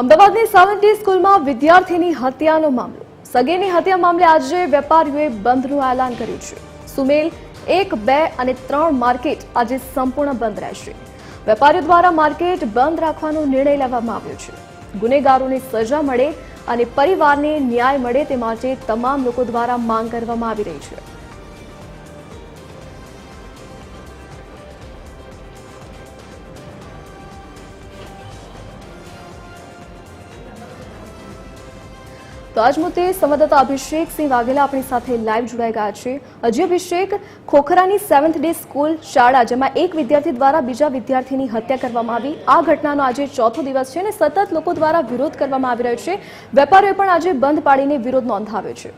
અમદાવાદની સાવંતી સ્કૂલમાં વિદ્યાર્થીની હત્યાનો મામલો. સગીરની હત્યા મામલે આજે વેપારીઓએ બંધનું એલાન કર્યું છે. સુમેલ એક, બે અને ત્રણ માર્કેટ આજે સંપૂર્ણ બંધ રહેશે. વેપારીઓ દ્વારા માર્કેટ બંધ રાખવાનો નિર્ણય લેવામાં આવ્યો છે. ગુનેગારોને સજા મળે અને પરિવારને ન્યાય મળે તે માટે તમામ લોકો દ્વારા માંગ કરવામાં આવી રહી છે. તો આજ મુદ્દે સંવાદદાતા અભિષેક સિંહ વાઘેલા આપણી સાથે લાઈવ જોડાઈ ગયા છે. હજી અભિષેક, ખોખરાની સેવન્થ ડે સ્કૂલ શાળા, જેમાં એક વિદ્યાર્થી દ્વારા બીજા વિદ્યાર્થીની હત્યા કરવામાં આવી. આ ઘટનાનો આજે ચોથો દિવસ છે અને સતત લોકો દ્વારા વિરોધ કરવામાં આવી રહ્યો છે. વેપારીઓએ પણ આજે બંધ પાડીને વિરોધ નોંધાવ્યો છે.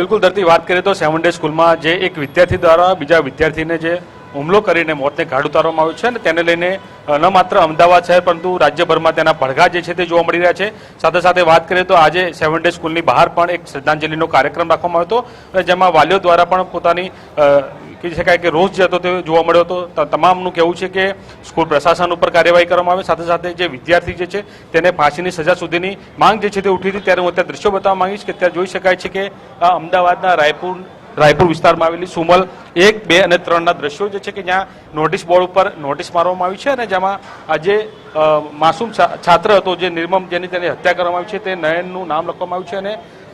બિલકુલ, દર્દી, વાત કરીએ તો સેવન ડે સ્કૂલમાં જે એક વિદ્યાર્થી દ્વારા બીજા વિદ્યાર્થીને જે હુમલો કરીને મોતને ઘાટ ઉતારવામાં આવ્યું છે અને તેને લઈને ન માત્ર અમદાવાદ શહેર, પરંતુ રાજ્યભરમાં તેના પડઘા જે છે તે જોવા મળી રહ્યા છે. સાથે સાથે વાત કરીએ તો આજે સેવન ડે સ્કૂલની બહાર પણ એક શ્રદ્ધાંજલિનો કાર્યક્રમ રાખવામાં આવ્યો હતો અને જેમાં વાલીઓ દ્વારા પણ પોતાની કહી શકાય કે રોષ જે હતો તે જોવા મળ્યો હતો. તમામનું કહેવું છે કે સ્કૂલ પ્રશાસન ઉપર કાર્યવાહી કરવામાં આવે. સાથે સાથે જે વિદ્યાર્થી જે છે તેને ફાંસીની સજા સુધીની માંગ જે છે તે ઉઠી હતી. ત્યારે હું અત્યારે દ્રશ્યો બતાવવા માંગીશ કે ત્યાં જોઈ શકાય છે કે અમદાવાદના રાયપુર રાયપુર વિસ્તારમાં આવેલી સુમલ એક, બે અને ત્રણના દ્રશ્યો જે છે કે જ્યાં નોટિસ બોર્ડ ઉપર નોટિસ મારવામાં આવી છે અને જેમાં આજે માસૂમ છાત્ર હતો જે નિર્મમ જેની તેની હત્યા કરવામાં આવી છે, તે નયનનું નામ લખવામાં આવ્યું છે અને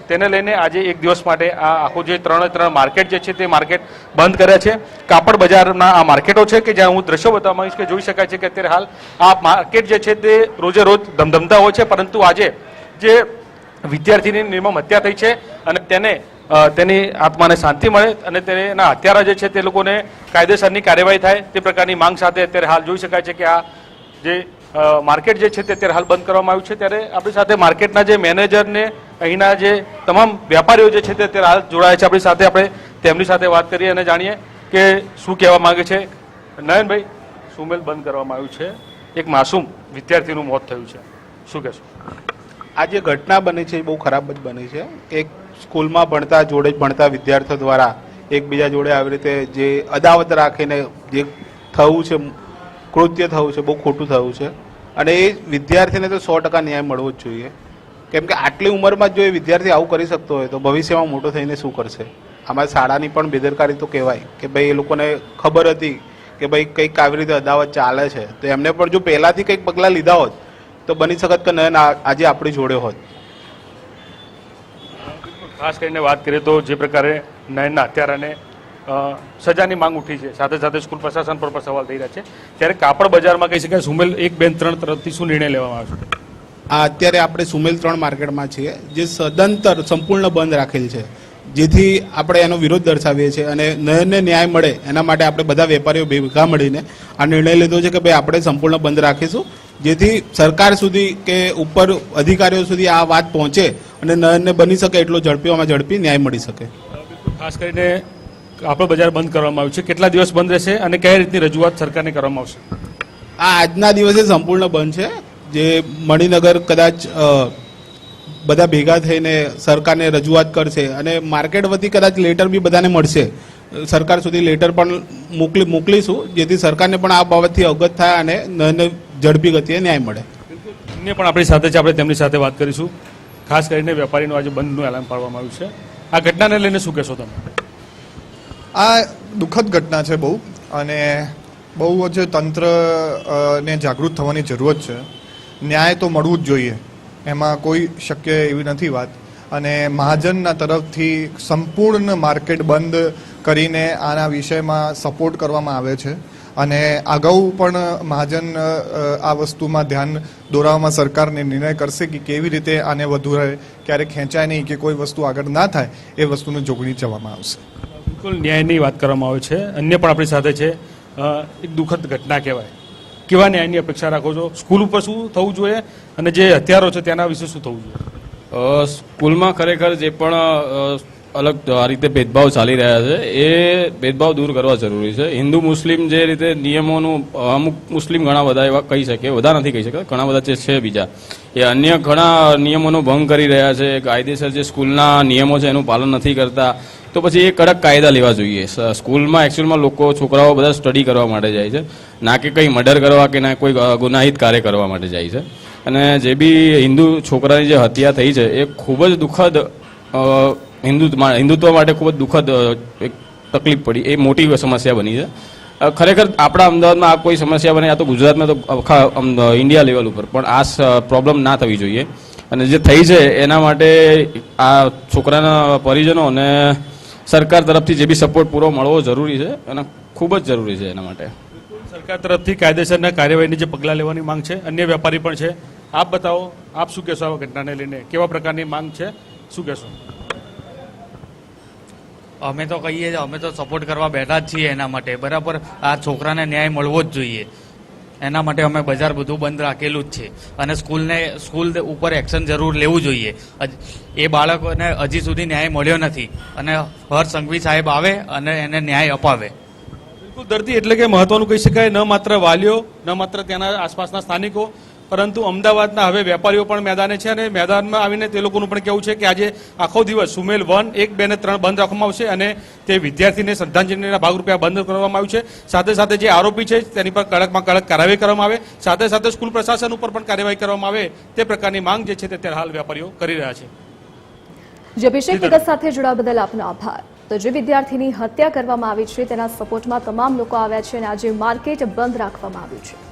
તેને લઈને આજે એક દિવસ માટે આ આખું જે ત્રણે ત્રણ માર્કેટ જે છે તે માર્કેટ બંધ કર્યા છે. કાપડ બજારના આ માર્કેટો છે કે જ્યાં હું દ્રશ્યો બતાવવા માંગીશ કે જોઈ શકાય છે કે અત્યારે હાલ આ માર્કેટ જે છે તે રોજે રોજ ધમધમતા હોય છે, પરંતુ આજે જે વિદ્યાર્થીની નિર્મમ હત્યા થઈ છે અને તેને તેની આત્માને શાંતિ મળે અને તેના હત્યારા જે છે તે લોકોને કાયદેસરની કાર્યવાહી થાય તે પ્રકારની માંગ સાથે અત્યારે હાલ જોઈ શકાય છે કે આ જે માર્કેટ જે છે તે અત્યારે હાલ બંધ કરવામાં આવ્યું છે. ત્યારે આપણી સાથે માર્કેટના જે મેનેજરને અહીંના જે તમામ વેપારીઓ જે છે તે અત્યારે હાલ જોડાયા છે. આપણી સાથે આપણે તેમની સાથે વાત કરીએ અને જાણીએ કે શું કહેવા માંગે છે. નયનભાઈ સુમેલ બંધ કરવામાં આવ્યું છે? એક માસૂમ વિદ્યાર્થીનું મોત થયું છે. શું કહેશો? આ જે ઘટના બની છે એ બહુ ખરાબ જ બની છે. એક સ્કૂલમાં ભણતા જોડે જ ભણતા વિદ્યાર્થીઓ દ્વારા એકબીજા જોડે આવી રીતે જે અદાવત રાખીને જે થયું છે, કૃત્ય થયું છે, બહુ ખોટું થયું છે. અને એ વિદ્યાર્થીને તો સો ટકા ન્યાય મળવો જ જોઈએ. કેમ કે આટલી ઉંમરમાં જ એ વિદ્યાર્થી આવું કરી શકતો હોય તો ભવિષ્યમાં મોટો થઈને શું કરશે? અમારી શાળાની પણ બેદરકારી તો કહેવાય કે ભાઈ એ લોકોને ખબર હતી કે ભાઈ કંઈક આવી રીતે અદાવત ચાલે છે. તો એમને પણ જો પહેલાંથી કંઈક પગલાં લીધા હોત તો બની શકત કે નયન આજે આપણી જોડે હોત? ખાસ કરીને વાત કરીએ તો જે પ્રકારે નયનના હત્યારાને અને સજાની માંગ ઉઠી છે. સાથે સાથે સ્કૂલ પ્રશાસન પર પણ સવાલ થઈ રહ્યા છે. ત્યારે કાપડ બજારમાં કહી શકાય સુમેલ એક બેન ત્રણ તરફથી શું નિર્ણય લેવામાં આવશે આ અત્યારે આપણે સુમેલ ત્રણ માર્કેટમાં છીએ જે સદંતર સંપૂર્ણ બંધ રાખેલ છે. જેથી આપણે એનો વિરોધ દર્શાવીએ છીએ અને નયનને ન્યાય મળે એના માટે આપણે બધા વેપારીઓ ભેગા મળીને આ નિર્ણય લીધો છે કે ભાઈ આપણે સંપૂર્ણ બંધ રાખીશું. જેથી સરકાર સુધી કે ઉપર અધિકારીઓ સુધી આ વાત પહોંચે અને નયનને બની શકે એટલો ઝડપીઓમાં ઝડપી ન્યાય મળી શકે. ખાસ કરીને કાપડ બજાર બંધ કરવામાં આવ્યું છે. કેટલા દિવસ બંધ રહેશે અને કઈ રીતની રજૂઆત સરકારને કરવામાં આવશે? આ આજના દિવસે સંપૂર્ણ બંધ છે. જે મણિનગર કદાચ બધા ભેગા થઈને સરકારને રજૂઆત કરશે અને માર્કેટ વતી કદાચ લેટર બી બધાને મળશે. સરકાર સુધી લેટર પણ મોકલી મોકલીશું જેથી સરકારને પણ આ બાબતથી અવગત થાય અને નયનને ઝડપી ગતિએ ન્યાય મળે. અન્ય પણ આપણી સાથે છે આપણે તેમની સાથે વાત કરીશું. ખાસ કરીને વેપારીનું આજે બંધનું એલાન પાડવામાં આવ્યું છે. આ ઘટનાને લઈને શું કહેશો તમે? આ દુઃખદ ઘટના છે બહુ અને બહુ જ તંત્ર ને જાગૃત થવાની જરૂરત છે. ન્યાય તો મળવું જ જોઈએ. એમાં કોઈ શક્ય એવી નથી વાત. અને મહાજનના તરફથી સંપૂર્ણ માર્કેટ બંધ કરીને આના વિષયમાં સપોર્ટ કરવામાં આવે છે. અને અગાઉ પણ મહાજન આ વસ્તુમાં ધ્યાન દોરાવવામાં સરકારને નિર્ણય કરશે કે કેવી રીતે આને વધુ રહે ક્યારેક ખેંચાય નહીં, કે કોઈ વસ્તુ આગળ ના થાય, એ વસ્તુને જોગણી જવામાં આવશે. બિલકુલ ન્યાયની વાત કરવામાં આવે છે. અન્ય પણ આપણી સાથે છે. એક દુઃખદ ઘટના કહેવાય. કેવા ન્યાયની અપેક્ષા રાખો છો? સ્કૂલ ઉપર શું થવું જોઈએ? અને જે હથિયારો છે, તેના વિશે શું થવું જોઈએ? સ્કૂલમાં ખરેખર જે પણ અલગ આ રીતે ભેદભાવ ચાલી રહ્યા છે, એ ભેદભાવ દૂર કરવા જરૂરી છે. હિન્દુ, મુસ્લિમ જે રીતે નિયમોનું, અમુક મુસ્લિમ ઘણા બધા એવા કહી શકે બધા નથી કહી શકતા, ઘણા બધા જે છે બીજા. એ અન્ય ઘણા નિયમોનો ભંગ કરી રહ્યા છે, કાયદેસર જે સ્કૂલના નિયમો છે, એનું પાલન નથી કરતા. તો પછી એ કડક કાયદા લેવા જોઈએ. સ્કૂલમાં એકચ્યુઅલમાં લોકો, છોકરાઓ બધા સ્ટડી કરવા માટે જાય છે. ના કે કંઈ મર્ડર કરવા કે ના કોઈ ગુનાહિત કાર્ય કરવા માટે જાય છે. અને જે બી હિન્દુ છોકરાની જે હત્યા થઈ છે, એ ખૂબ જ દુઃખદ હિન્દુ હિન્દુત્વ માટે ખૂબ જ દુઃખદ એક તકલીફ પડી. એ મોટી સમસ્યા બની છે. ખરેખર આપણા અમદાવાદમાં આ કોઈ સમસ્યા બને, આ તો ગુજરાતમાં તો આખા ઇન્ડિયા લેવલ ઉપર, પણ આ પ્રોબ્લેમ ના થવી જોઈએ. અને જે થઈ છે, એના માટે આ છોકરાના પરિજનો અને સરકાર તરફથી જે બી સપોર્ટ પૂરો મળવો જરૂરી છે, અને ખૂબ જ જરૂરી છે એના માટે. સરકાર તરફથી કાયદેસરના કાર્યવાહીની જે પગલાં લેવાની માંગ છે, અન્ય વેપારી પણ છે. આપ બતાવો, આપ શું કહેશો આ ઘટનાને લઈને? કેવા પ્રકારની માંગ છે? શું કહેશો? અમે તો કહીએ અમે તો સપોર્ટ કરવા બેઠા જ છીએ એના માટે. બરાબર, આ છોકરાને ન્યાય મળવો જ જોઈએ. એના માટે અમે બજાર બધું બંધ રાખેલું જ છે. અને સ્કૂલને, સ્કૂલ ઉપર એક્શન જરૂર લેવું જોઈએ. એ બાળકોને હજી સુધી ન્યાય મળ્યો નથી. અને હર સંઘવી સાહેબ આવે અને એને ન્યાય અપાવે. દર્દી એટલે કે મહત્વનું કહી શકાય ન માત્ર વાલીઓ ન માત્ર ત્યાંના આસપાસના સ્થાનિકો પરંતુ અમદાવાદના હવે વેપારીઓ પણ મેદાને છે અને મેદાનમાં આવીને તે લોકોનું પણ કહેવું છે કે આજે આખો દિવસ સુમેલ વન એક બે ને ત્રણ બંધ રાખવામાં આવશે અને તે વિદ્યાર્થીને શ્રદ્ધાંજલિના ભાગરૂપે આ બંધ કરવામાં આવ્યું છે. સાથે સાથે જે આરોપી છે તેની પર કડકમાં કડક કાર્યવાહી કરવામાં આવે. સાથે સાથે સ્કૂલ પ્રશાસન ઉપર પણ કાર્યવાહી કરવામાં આવે. તે પ્રકારની માંગ જે છે તે અત્યારે હાલ વેપારીઓ કરી રહ્યા છે. અભિષેક વિગત સાથે જોડાવા બદલ આપનો આભાર. તો જે વિદ્યાર્થીની હત્યા કરવામાં આવી છે તેના સપોર્ટમાં તમામ લોકો આવ્યા છે અને આજે માર્કેટ બંધ રાખવામાં આવ્યું છે.